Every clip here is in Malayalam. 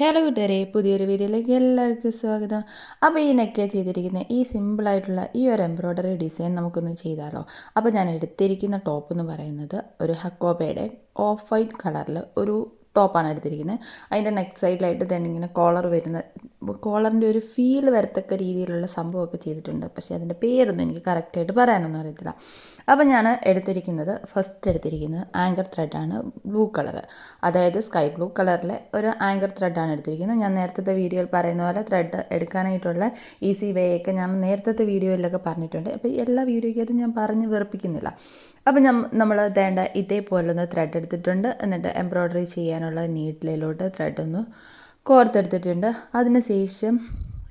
ഹലോ കൂട്ടുകാരെ പുതിയൊരു വീഡിയോയിലേക്ക് എല്ലാവർക്കും സ്വാഗതം. അപ്പോൾ ഈ ചെയ്തിരിക്കുന്ന ഈ സിമ്പിളായിട്ടുള്ള ഈ ഒരു എംബ്രോയ്ഡറി ഡിസൈൻ നമുക്കൊന്ന് ചെയ്താലോ? അപ്പോൾ ഞാൻ എടുത്തിരിക്കുന്ന ടോപ്പ് എന്ന് പറയുന്നത് ഒരു ഹക്കോബയുടെ ഓഫ് വൈറ്റ് കളറിൽ ഒരു ടോപ്പാണ് എടുത്തിരിക്കുന്നത്. അതിന്റെ നെക്ക് സൈഡിലായിട്ട് തന്നെ ഇങ്ങനെ കോളർ വരുന്ന കോളറിന്റെ ഒരു ഫീൽ വരത്തക്ക രീതിയിലുള്ള സംഭവമൊക്കെ ചെയ്തിട്ടുണ്ട്. പക്ഷേ അതിന്റെ പേരൊന്നും എനിക്ക് കറക്റ്റായിട്ട് പറയാനൊന്നും അറിയത്തില്ല. അപ്പോൾ ഞാൻ എടുത്തിരിക്കുന്നത് ഫസ്റ്റ് എടുത്തിരിക്കുന്നത് ആങ്കർ ത്രെഡാണ് ബ്ലൂ കളർ അതായത് സ്കൈ ബ്ലൂ കളറിലെ ഒരു ആങ്കർ ത്രെഡാണ് എടുത്തിരിക്കുന്നത്. ഞാൻ നേരത്തെ വീഡിയോയിൽ പറയുന്ന പോലെ ത്രെഡ് എടുക്കാനായിട്ടുള്ള ഈസി വേ ഒക്കെ ഞാൻ നേരത്തെ വീഡിയോയിലൊക്കെ പറഞ്ഞിട്ടുണ്ട്. അപ്പോൾ എല്ലാ വീഡിയോയ്ക്കും ഞാൻ പറഞ്ഞ് വെറുപ്പിക്കുന്നില്ല. അപ്പം ഞാൻ നമ്മൾ തേണ്ട ഇതേപോലൊന്ന് ത്രെഡ് എടുത്തിട്ടുണ്ട്. എന്നിട്ട് എംബ്രോയ്ഡറി ചെയ്യാനുള്ള നീഡിലോട്ട് ത്രെഡ് ഒന്ന് കോർത്തെടുത്തിട്ടുണ്ട്. അതിന് ശേഷം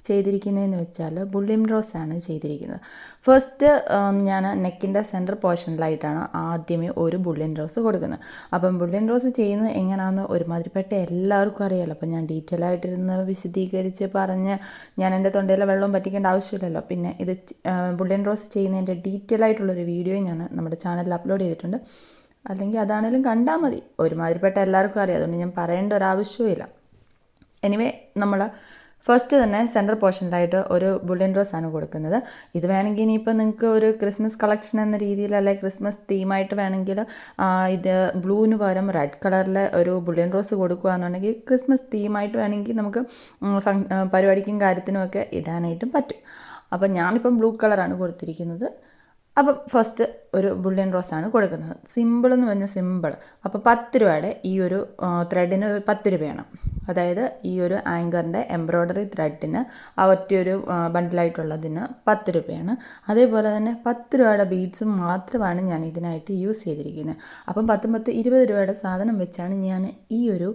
ചെയ്തിരിക്കുന്നതെന്ന് വെച്ചാൽ ബുള്ളിം റോസ് ആണ് ചെയ്തിരിക്കുന്നത്. ഫസ്റ്റ് ഞാൻ നെക്കിന്റെ സെന്റർ പോർഷനിലായിട്ടാണ് ആദ്യമേ ഒരു ബുള്ളിൻ റോസ് കൊടുക്കുന്നത്. അപ്പം ബുള്ളിൻ റോസ് ചെയ്യുന്നത് എങ്ങനെയാണെന്ന് ഒരുമാതിരിപ്പെട്ട എല്ലാവർക്കും അറിയാമല്ലോ അപ്പം ഞാൻ ഡീറ്റെയിൽ ആയിട്ടിരുന്ന് വിശദീകരിച്ച് പറഞ്ഞ് ഞാൻ എന്റെ തൊണ്ടയിലെ വെള്ളം പറ്റിക്കേണ്ട ആവശ്യമില്ലല്ലോ. പിന്നെ ഇത് ബുള്ളിൻ റോസ് ചെയ്യുന്നതിന്റെ ഡീറ്റെയിൽ ആയിട്ടുള്ളൊരു വീഡിയോ ഞാൻ നമ്മുടെ ചാനലിൽ അപ്ലോഡ് ചെയ്തിട്ടുണ്ട്. അല്ലെങ്കിൽ അതാണേലും കണ്ടാൽ മതി. ഒരുമാതിരിപ്പെട്ട എല്ലാവർക്കും അറിയാം. അതുകൊണ്ട് ഞാൻ പറയേണ്ട ഒരാവശ്യവും എനിവേ നമ്മൾ ഫസ്റ്റ് തന്നെ സെന്റർ പോർഷനിലായിട്ട് ഒരു ബുള്ളിൻ റോസ് ആണ് കൊടുക്കുന്നത്. ഇത് വേണമെങ്കിൽ ഇനിയിപ്പോൾ നിങ്ങൾക്ക് ഒരു ക്രിസ്മസ് കളക്ഷൻ എന്ന രീതിയിൽ അല്ലെ ക്രിസ്മസ് തീമായിട്ട് വേണമെങ്കിൽ ഇത് ബ്ലൂവിന് പകരം റെഡ് കളറിലെ ഒരു ബുള്ളിൻ റോസ് കൊടുക്കുകയെന്നുണ്ടെങ്കിൽ ക്രിസ്മസ് തീമായിട്ട് വേണമെങ്കിൽ നമുക്ക് പരിപാടിക്കും കാര്യത്തിനുമൊക്കെ ഇടാനായിട്ടും പറ്റും. അപ്പം ഞാനിപ്പം ബ്ലൂ കളറാണ് കൊടുത്തിരിക്കുന്നത്. അപ്പം ഫസ്റ്റ് ഒരു ബുള്ളിയൻ റോസ് ആണ് കൊടുക്കുന്നത്. സിമ്പിൾ എന്ന് പറഞ്ഞാൽ സിമ്പിൾ അപ്പോൾ പത്ത് രൂപയുടെ ഈ ഒരു ത്രെഡിന് പത്ത് രൂപയാണ്. അതായത് ഈ ഒരു ആങ്കറിന്റെ എംബ്രോയ്ഡറി ത്രെഡിന് ആ ഒറ്റയൊരു ബണ്ടിലായിട്ടുള്ളതിന് പത്ത് രൂപയാണ്. അതേപോലെ തന്നെ പത്ത് രൂപയുടെ ബീഡ്സ് മാത്രമാണ് ഞാൻ ഇതിനായിട്ട് യൂസ് ചെയ്തിരിക്കുന്നത്. അപ്പം പത്തും പത്ത് ഇരുപത് രൂപയുടെ സാധനം വെച്ചാണ് ഞാൻ ഈ ഒരു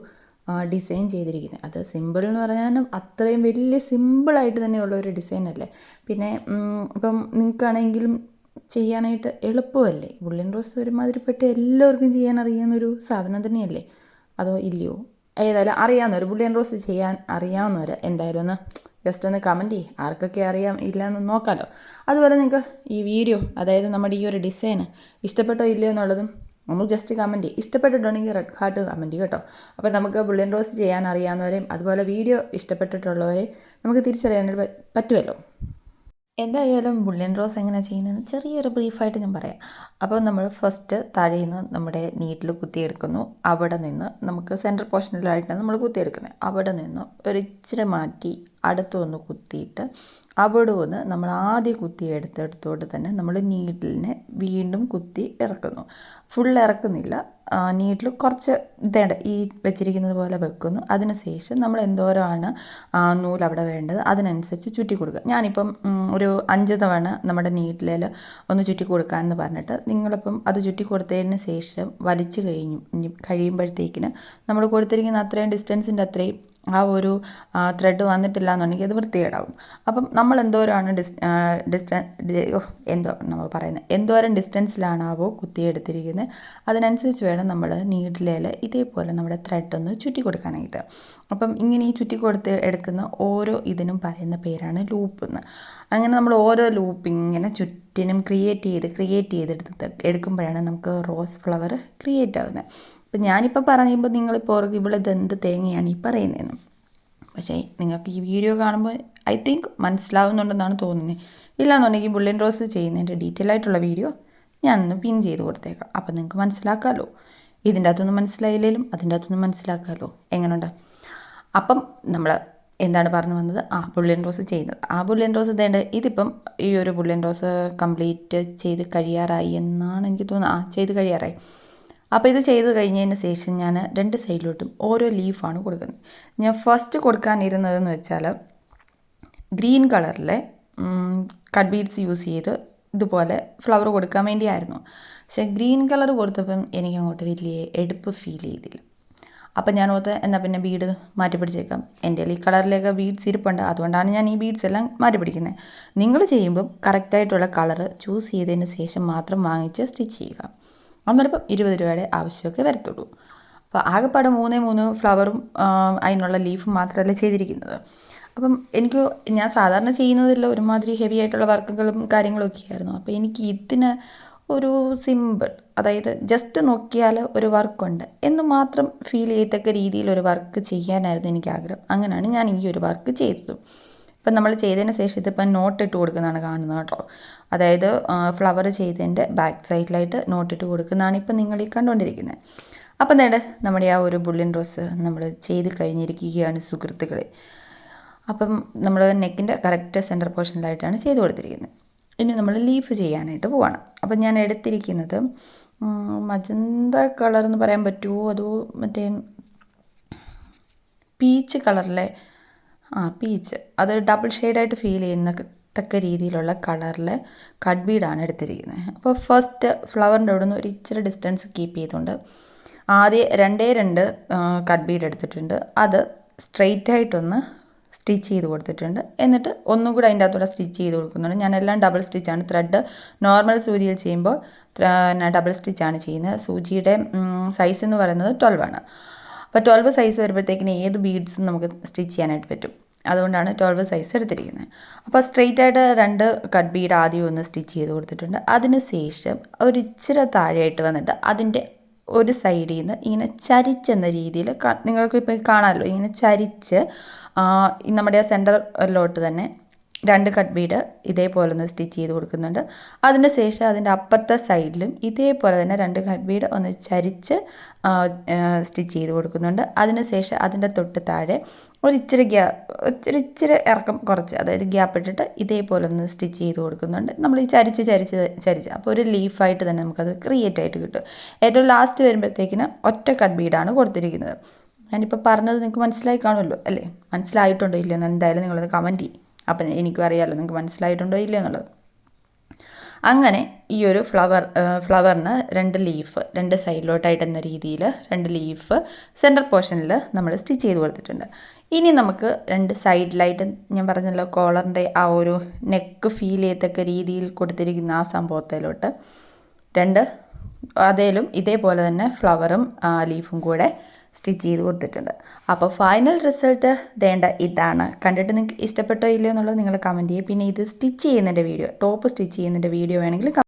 ഡിസൈൻ ചെയ്തിരിക്കുന്നത്. അത് സിമ്പിൾ എന്ന് പറഞ്ഞാൽ അത്രയും വലിയ സിമ്പിളായിട്ട് തന്നെയുള്ള ഒരു ഡിസൈൻ അല്ലേ? പിന്നെ ഇപ്പം നിങ്ങൾക്കാണെങ്കിലും ചെയ്യാനായിട്ട് എളുപ്പമല്ലേ? ബുള്ളിൻ റോസ് ഒരുമാതിരിപ്പെട്ട് എല്ലാവർക്കും ചെയ്യാൻ അറിയാവുന്നൊരു സാധനം തന്നെയല്ലേ? അതോ ഇല്ലയോ? ഏതായാലും അറിയാവുന്നവർ ബുള്ളിയൻ റോസ് ചെയ്യാൻ അറിയാവുന്നവർ എന്തായാലും ഒന്ന് ജസ്റ്റ് ഒന്ന് കമന്റ് ചെയ്യും. ആർക്കൊക്കെ അറിയാം ഇല്ല എന്ന് നോക്കാമല്ലോ അതുപോലെ നിങ്ങൾക്ക് ഈ വീഡിയോ അതായത് നമ്മുടെ ഈ ഒരു ഡിസൈന് ഇഷ്ടപ്പെട്ടോ ഇല്ലയോ എന്നുള്ളതും ഒന്ന് ജസ്റ്റ് കമന്റ് ചെയ്യും. ഇഷ്ടപ്പെട്ടിട്ടുണ്ടെങ്കിൽ റെഡ് ഹാർട്ട് കമന്റ് കേട്ടോ. അപ്പോൾ നമുക്ക് ബുള്ളിയൻ റോസ് ചെയ്യാൻ അറിയാവുന്നവരെയും അതുപോലെ വീഡിയോ ഇഷ്ടപ്പെട്ടിട്ടുള്ളവരെയും നമുക്ക് തിരിച്ചറിയാനായിട്ട് പറ്റുമല്ലോ. എന്തായാലും ബുള്ളിയൻ റോസ് എങ്ങനെ ചെയ്യുന്നതെന്ന് ചെറിയൊരു ബ്രീഫായിട്ട് ഞാൻ പറയാം. അപ്പോൾ നമ്മൾ ഫസ്റ്റ് താഴെ നിന്ന് നമ്മുടെ നീറ്റിൽ കുത്തിയെടുക്കുന്നു. അവിടെ നിന്ന് നമുക്ക് സെൻട്രൽ പോർഷനിലായിട്ടാണ് നമ്മൾ കുത്തിയെടുക്കുന്നത്. അവിടെ നിന്ന് ഒരു ഇച്ചിരി മാറ്റി അടുത്തൊന്ന് കുത്തിയിട്ട് അവിടെ നിന്ന് നമ്മൾ ആദ്യം കുത്തി എടുത്തെടുത്തോട്ട് തന്നെ നമ്മൾ നീഡിലിനെ വീണ്ടും കുത്തി ഇറക്കുന്നു. ഫുൾ ഇറക്കുന്നില്ല. നീഡിൽ കുറച്ച് ഇതേണ്ട ഈ വെച്ചിരിക്കുന്നത് പോലെ വെക്കുന്നു. അതിനുശേഷം നമ്മൾ എന്തോരമാണ് നൂൽ അവിടെ വേണ്ടത് അതിനനുസരിച്ച് ചുറ്റി കൊടുക്കുക. ഞാനിപ്പം ഒരു അഞ്ച് തവണ നമ്മുടെ നീഡിലിൽ ഒന്ന് ചുറ്റി കൊടുക്കാമെന്ന് പറഞ്ഞിട്ട് നിങ്ങളിപ്പം അത് ചുറ്റി കൊടുത്തതിന് ശേഷം വലിച്ചു കഴിഞ്ഞു കഴിയുമ്പോഴത്തേക്കിന് നമ്മൾ കൊടുത്തിരിക്കുന്ന അത്രയും ഡിസ്റ്റൻസിന്റെ അത്രയും ആ ഒരു ത്രെഡ് വന്നിട്ടില്ല എന്നുണ്ടെങ്കിൽ അത് വൃത്തികേടാവും അപ്പം നമ്മൾ എന്തോരമാണ് ഡിസ് ഡിസ്റ്റൻ എന്തോ നമ്മൾ പറയുന്നത്. എന്തോരം ഡിസ്റ്റൻസിലാണാവോ കുത്തിയെടുത്തിരിക്കുന്നത് അതിനനുസരിച്ച് വേണം നമ്മൾ നീഡിലേൽ ഇതേപോലെ നമ്മുടെ ത്രെഡ് ഒന്ന് ചുറ്റി കൊടുക്കാനായിട്ട് അപ്പം ഇങ്ങനെ ഈ ചുറ്റി കൊടുത്ത് എടുക്കുന്ന ഓരോ ഇതിനും പറയുന്ന പേരാണ് ലൂപ്പ് എന്ന് അങ്ങനെ നമ്മൾ ഓരോ ലൂപ്പ് ഇങ്ങനെ ചുറ്റിനും ക്രിയേറ്റ് ചെയ്ത് ക്രിയേറ്റ് ചെയ്തെടുത്ത് എടുക്കുമ്പോഴാണ് നമുക്ക് റോസ് ഫ്ലവർ ക്രിയേറ്റ് ആകുന്നത് അപ്പം ഞാനിപ്പോൾ പറയുമ്പോൾ നിങ്ങളിപ്പോൾ ഓർക്കും ഇവിടെ എന്ത് തേങ്ങയാണ് ഈ പറയുന്നതെന്ന് പക്ഷേ നിങ്ങൾക്ക് ഈ വീഡിയോ കാണുമ്പോൾ ഐ തിങ്ക് മനസ്സിലാവുന്നുണ്ടെന്നാണ് തോന്നുന്നത് ഇല്ലാന്നുണ്ടെങ്കിൽ ബുള്ളിൻ റോസ് ചെയ്യുന്നതിന്റെ ഡീറ്റെയിൽ ആയിട്ടുള്ള വീഡിയോ ഞാൻ ഒന്ന് പിൻ ചെയ്ത് കൊടുത്തേക്കാം. അപ്പം നിങ്ങൾക്ക് മനസ്സിലാക്കാമല്ലോ ഇതിന്റെ അകത്തൊന്നും മനസ്സിലായില്ലെങ്കിലും അതിന്റെ അകത്തൊന്നും മനസ്സിലാക്കാമല്ലോ എങ്ങനെയുണ്ട് അപ്പം നമ്മൾ എന്താണ് പറഞ്ഞു വന്നത്? ആ ബുള്ളിൻ റോസ് ചെയ്യുന്നത്. ആ ബുള്ളിൻ റോസ് ഇതേണ്ട ഇതിപ്പം ഈ ഒരു ബുള്ളിൻ റോസ് കംപ്ലീറ്റ് ചെയ്ത് കഴിയാറായി എന്നാണ് എനിക്ക് തോന്നുന്നത്. ആ ചെയ്ത് കഴിയാറായി. അപ്പോൾ ഇത് ചെയ്ത് കഴിഞ്ഞതിന് ശേഷം ഞാൻ രണ്ട് സൈഡിലോട്ടും ഓരോ ലീഫാണ് കൊടുക്കുന്നത്. ഞാൻ ഫസ്റ്റ് കൊടുക്കാനിരുന്നതെന്ന് വെച്ചാൽ ഗ്രീൻ കളറിലെ കട്ട് ബീഡ്സ് യൂസ് ചെയ്ത് ഇതുപോലെ ഫ്ലവർ കൊടുക്കാൻ വേണ്ടിയായിരുന്നു. പക്ഷേ ഗ്രീൻ കളർ കൊടുത്തപ്പം എനിക്ക് അങ്ങോട്ട് വലിയ എടുപ്പ് ഫീൽ ചെയ്തില്ല. അപ്പം ഞാൻ ഓർത്ത് എന്നാൽ പിന്നെ ബീഡ് മാറ്റി പിടിച്ചേക്കാം. എന്റെ ഈ കളറിലേക്ക് ബീഡ്സ് ഇരിപ്പുണ്ട്. അതുകൊണ്ടാണ് ഞാൻ ഈ ബീഡ്സ് എല്ലാം മാറ്റി പിടിക്കുന്നത്. നിങ്ങൾ ചെയ്യുമ്പം കറക്റ്റായിട്ടുള്ള കളർ ചൂസ് ചെയ്തതിന് ശേഷം മാത്രം വാങ്ങിച്ച് സ്റ്റിച്ച് ചെയ്യുക. അന്നേരം ഇരുപത് രൂപയുടെ ആവശ്യമൊക്കെ വരത്തുള്ളൂ. അപ്പോൾ ആകെപ്പാടെ മൂന്നേ മൂന്ന് ഫ്ലവറും അതിനുള്ള ലീഫും മാത്രമല്ല ചെയ്തിരിക്കുന്നത്. അപ്പം എനിക്ക് ഞാൻ സാധാരണ ചെയ്യുന്നതിൽ ഒരുമാതിരി ഹെവി ആയിട്ടുള്ള വർക്കുകളും കാര്യങ്ങളൊക്കെ ആയിരുന്നു. അപ്പോൾ എനിക്ക് ഇതിന് ഒരു സിമ്പിൾ അതായത് ജസ്റ്റ് നോക്കിയാൽ ഒരു വർക്കുണ്ട് എന്ന് മാത്രം ഫീൽ ചെയ്യത്തക്ക രീതിയിൽ ഒരു വർക്ക് ചെയ്യാനായിരുന്നു എനിക്ക് ആഗ്രഹം. അങ്ങനെയാണ് ഞാൻ ഈ ഒരു വർക്ക് ചെയ്തത്. ഇപ്പം നമ്മൾ ചെയ്തതിന് ശേഷം ഇതിപ്പം നോട്ട് ഇട്ട് കൊടുക്കുന്നതാണ് കാണുന്നത് കേട്ടോ. അതായത് ഫ്ലവർ ചെയ്തതിന്റെ ബാക്ക് സൈഡിലായിട്ട് നോട്ട് ഇട്ട് കൊടുക്കുന്നതാണ് ഇപ്പം നിങ്ങൾ ഈ കണ്ടുകൊണ്ടിരിക്കുന്നത്. അപ്പം നേടെ നമ്മുടെ ആ ഒരു ബുള്ളിൻ ഡ്രസ്സ് നമ്മൾ ചെയ്ത് കഴിഞ്ഞിരിക്കുകയാണ് സുഹൃത്തുക്കളെ. അപ്പം നമ്മൾ നെക്കിന്റെ കറക്റ്റ് സെന്റർ പോർഷനിലായിട്ടാണ് ചെയ്ത് കൊടുത്തിരിക്കുന്നത്. ഇനി നമ്മൾ ലീഫ് ചെയ്യാനായിട്ട് പോവാണ്. അപ്പം ഞാൻ എടുത്തിരിക്കുന്നത് മജന്ത കളർ എന്ന് പറയാൻ പറ്റുമോ? അതോ മറ്റേ പീച്ച് കളറിലെ ആ പീച്ച് അത് ഡബിൾ ഷെയ്ഡായിട്ട് ഫീൽ ചെയ്യുന്ന തക്ക രീതിയിലുള്ള കളറിൽ കട്ട് ബീഡാണ് എടുത്തിരിക്കുന്നത് അപ്പോൾ ഫസ്റ്റ് ഫ്ലവറിന്റെ അവിടെ നിന്ന് ഒരു ഇച്ചിരി ഡിസ്റ്റൻസ് കീപ്പ് ചെയ്തുകൊണ്ട് ആദ്യം രണ്ടേ രണ്ട് കട്ട് ബീഡ് എടുത്തിട്ടുണ്ട്. അത് സ്ട്രെയിറ്റ് ആയിട്ടൊന്ന് സ്റ്റിച്ച് ചെയ്ത് കൊടുത്തിട്ടുണ്ട്. എന്നിട്ട് ഒന്നും കൂടെ അതിന്റെ അകത്തൂടെ സ്റ്റിച്ച് ചെയ്ത് കൊടുക്കുന്നുണ്ട്. ഞാനെല്ലാം ഡബിൾ സ്റ്റിച്ചാണ് ത്രെഡ് നോർമൽ സൂചിയിൽ ചെയ്യുമ്പോൾ ഡബിൾ സ്റ്റിച്ചാണ് ചെയ്യുന്നത്. സൂചിയുടെ സൈസ് എന്ന് പറയുന്നത് ട്വൽവ് ആണ്. അപ്പോൾ ട്വൽവ് സൈസ് വരുമ്പോഴത്തേക്കിന് ഏത് ബീഡ്സും നമുക്ക് സ്റ്റിച്ച് ചെയ്യാനായിട്ട് പറ്റും. അതുകൊണ്ടാണ് ട്വൽവ് സൈസ് എടുത്തിരിക്കുന്നത്. അപ്പോൾ സ്ട്രെയിറ്റ് ആയിട്ട് രണ്ട് കട്ട് ബീഡ് ആദ്യം ഒന്ന് സ്റ്റിച്ച് ചെയ്ത് കൊടുത്തിട്ടുണ്ട്. അതിന് ശേഷം ഒരു ഇച്ചിരി താഴെയായിട്ട് വന്നിട്ട് അതിന്റെ ഒരു സൈഡിൽ നിന്ന് ഇങ്ങനെ ചരിച്ചെന്ന രീതിയിൽ നിങ്ങൾക്ക് ഇപ്പോൾ കാണാമല്ലോ ഇങ്ങനെ ചരിച്ച് നമ്മുടെ ആ സെന്ററിലോട്ട് തന്നെ രണ്ട് കട്ട് ബീഡ് ഇതേപോലെ ഒന്ന് സ്റ്റിച്ച് ചെയ്ത് കൊടുക്കുന്നുണ്ട്. അതിന് ശേഷം അതിന്റെ അപ്പുറത്തെ സൈഡിലും ഇതേപോലെ തന്നെ രണ്ട് കട്ട് ബീഡ് ഒന്ന് ചരിച്ച് സ്റ്റിച്ച് ചെയ്ത് കൊടുക്കുന്നുണ്ട്. അതിന് ശേഷം അതിന്റെ തൊട്ട് താഴെ ഒരു ഇച്ചിരി ഗ്യാ ഇച്ചിരി ഇച്ചിരി ഇറക്കം കുറച്ച് അതായത് ഗ്യാപ്പ് ഇട്ടിട്ട് ഇതേപോലെ ഒന്ന് സ്റ്റിച്ച് ചെയ്ത് കൊടുക്കുന്നുണ്ട്. നമ്മൾ ഈ ചരിച്ച് ചരിച്ച് ചരിച്ച് അപ്പോൾ ഒരു ലീഫായിട്ട് തന്നെ നമുക്കത് ക്രിയേറ്റ് ആയിട്ട് കിട്ടും. ഏറ്റവും ലാസ്റ്റ് വരുമ്പോഴത്തേക്കിന് ഒറ്റ കട്ട് ബീഡാണ് കൊടുത്തിരിക്കുന്നത്. ഞാനിപ്പോൾ പറഞ്ഞത് നിങ്ങൾക്ക് മനസ്സിലായി കാണുമല്ലോ അല്ലേ? മനസ്സിലായിട്ടുണ്ടോ ഇല്ലയോ എന്ന് എന്തായാലും നിങ്ങളത് കമന്റ് ചെയ്യും. അപ്പം എനിക്കും അറിയാമല്ലോ നിങ്ങൾക്ക് മനസ്സിലായിട്ടുണ്ടോ ഇല്ല എന്നുള്ളത്. അങ്ങനെ ഈ ഒരു ഫ്ലവർ ഫ്ലവറിന് രണ്ട് ലീഫ് രണ്ട് സൈഡിലോട്ടായിട്ട് എന്ന രീതിയിൽ രണ്ട് ലീഫ് സെന്റർ പോർഷനിൽ നമ്മൾ സ്റ്റിച്ച് ചെയ്ത് കൊടുത്തിട്ടുണ്ട്. ഇനി നമുക്ക് രണ്ട് സൈഡിലായിട്ട് ഞാൻ പറഞ്ഞല്ലോ കോളറിന്റെ ആ ഒരു നെക്ക് ഫീൽ ചെയ്യത്തക്ക രീതിയിൽ കൊടുത്തിരിക്കുന്ന ആ സംഭവത്തിലോട്ട് രണ്ട് അതേലും ഇതേപോലെ തന്നെ ഫ്ലവറും ലീഫും കൂടെ സ്റ്റിച്ച് ചെയ്ത് കൊടുത്തിട്ടുണ്ട്. അപ്പോൾ ഫൈനൽ റിസൾട്ട് വേണ്ട ഇതാണ്. കണ്ടിട്ട് നിങ്ങൾക്ക് ഇഷ്ടപ്പെട്ടോ ഇല്ലയോ എന്നുള്ളത് നിങ്ങൾ കമന്റ് ചെയ്യുക പിന്നെ ഇത് സ്റ്റിച്ച് ചെയ്യുന്നതിന്റെ വീഡിയോ ടോപ്പ് സ്റ്റിച്ച് ചെയ്യുന്നതിന്റെ വീഡിയോ വേണമെങ്കിൽ